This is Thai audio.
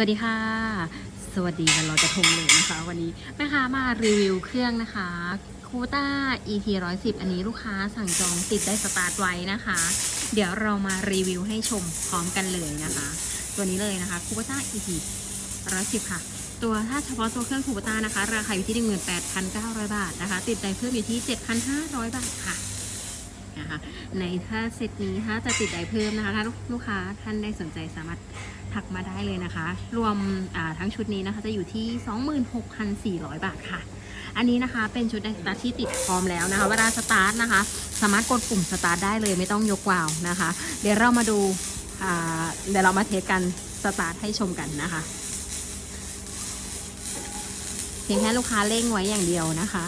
สวัสดีค่ะ สวัสดีวันลอยกระทงเลยนะคะ วันนี้แม่ค้ามารีวิวเครื่องนะคะคูต้า EP 110 อันนี้ลูกค้าสั่งจองติดได้สตาร์ทไว้นะคะ เดี๋ยวเรามารีวิวให้ชมพร้อมกันเลยนะคะ ตัวนี้เลยนะคะคูต้า EP 110 ค่ะ ตัวถ้าเฉพาะตัวเครื่องคูต้านะคะ ราคาอยู่ที่ 18,900 บาทนะคะ ติดใจเพิ่มอยู่ที่ 7,500 บาทค่ะ นะคะ ในถ้าเซตนี้ถ้าจะติดใจเพิ่มนะคะ ถ้าลูกค้าท่านได้สนใจสามารถทักมาได้เลยนะคะ รวมทั้งชุดนี้นะคะจะอยู่ที่ 26,400 บาทค่ะ อันนี้นะคะเป็นชุดในสตาร์ทที่ติดพร้อมแล้วนะคะ เวลาสตาร์ทนะคะ สามารถกดปุ่มสตาร์ทได้เลยไม่ต้องยกวาวนะคะ เดี๋ยวเรามาดูเดี๋ยวเรามาเทสกันสตาร์ทให้ชมกันนะคะ เพียงแค่ลูกค้าเร่งไว้อย่างเดียวนะคะ